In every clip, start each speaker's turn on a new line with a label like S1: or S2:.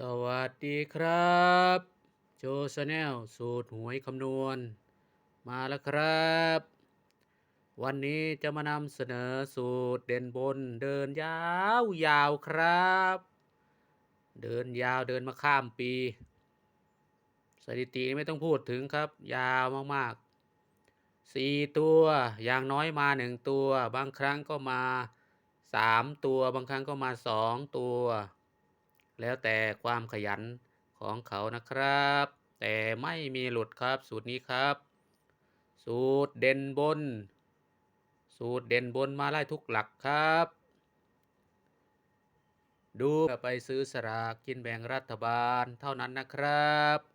S1: สวัสดีครับ โจชาแนลสูตรหวยคำนวณ มาแล้วครับ วันนี้จะมานำเสนอสูตรเด่นบนเดินยาวยาวครับ เดินยาวเดินมาข้ามปี สถิติไม่ต้องพูดถึงครับ ยาวมากๆสี่ตัวอย่างน้อยมาหนึ่งตัว บางครั้งก็มาสามตัว บางครั้งก็มาสองตัว แล้วแต่ความขยันของเขานะครับ แต่ไม่มีหลุดครับสูตรนี้ครับ สูตรเด่นบน สูตรเด่นบนมาไล่ทุกหลักครับ ดูไปซื้อสลากกินแบ่งรัฐบาลเท่านั้นนะครับ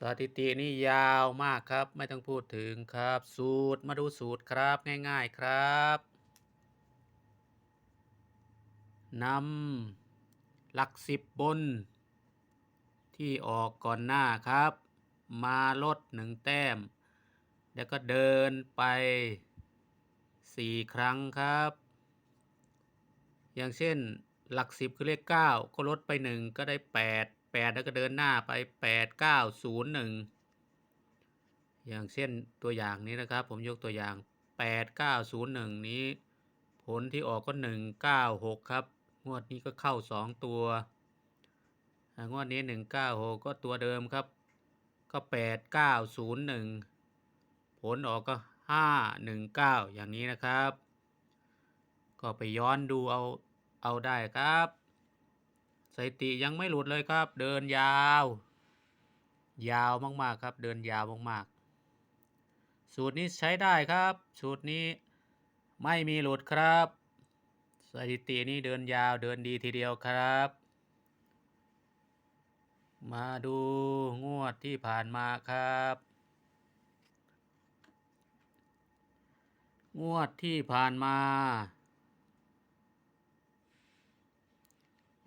S1: สถิตินี่ยาวมากครับ ไม่ต้องพูดถึงครับ สูตรมาดูสูตรครับง่ายๆครับนำหลักสิบบน ที่ออกก่อนหน้าครับ มาลดหนึ่งแต้ม แล้วก็เดินไปสี่ครั้งครับ อย่างเช่นหลักสิบคือเลขเก้าก็ลดไปหนึ่งก็ได้แปด แปดแล้วก็เดินหน้าไปแปดเก้าศูนย์หนึ่งอย่างเช่นตัวอย่างนี้นะครับ ผมยกตัวอย่างแปดเก้าศูนย์หนึ่งนี้ ผลที่ออกก็หนึ่งเก้าหกครับ งวดนี้ก็เข้าสองตัว งวดนี้หนึ่งเก้าหกก็ตัวเดิมครับ ก็แปดเก้าศูนย์หนึ่งผลออกก็ห้าหนึ่งเก้าอย่างนี้นะครับ ก็ไปย้อนดูเอาเอาได้ครับ สถิติยังไม่หลุดเลยครับ เดินยาว ยาวมากๆครับ เดินยาวมากๆ สูตรนี้ใช้ได้ครับ สูตรนี้ไม่มีหลุดครับ สถิตินี้เดินยาวเดินดีทีเดียวครับ มาดูงวดที่ผ่านมาครับ งวดที่ผ่านมา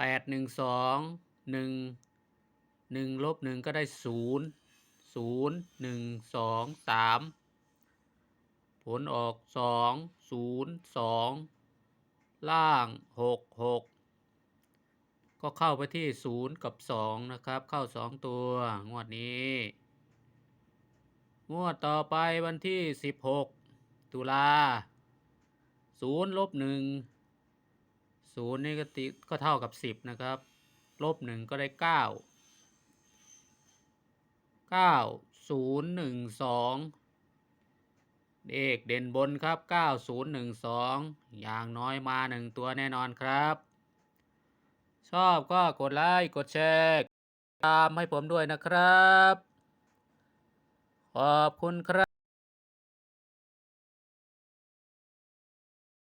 S1: แปดหนึ่งสองหนึ่งหนึ่งลบหนึ่งก็ได้ศูนย์ศูนย์หนึ่งสองสามผลออกสองศูนย์สองล่างหกหกก็เข้าไปที่ศูนย์กับสองนะครับ เข้าสองตัวงวดนี้ งวดต่อไปวันที่สิบหกตุลาศูนย์ลบหนึ่ง ศูนย์นี่ก็ติก็เท่ากับสิบนะครับ ลบหนึ่งก็ได้เก้าเก้าศูนย์หนึ่งสองเอกเด่นบนครับเก้าศูนย์หนึ่งสองอย่างน้อยมาหนึ่งตัวแน่นอนครับ ชอบก็กดไลค์กดแชร์ตามให้ผมด้วยนะครับ ขอบคุณครับ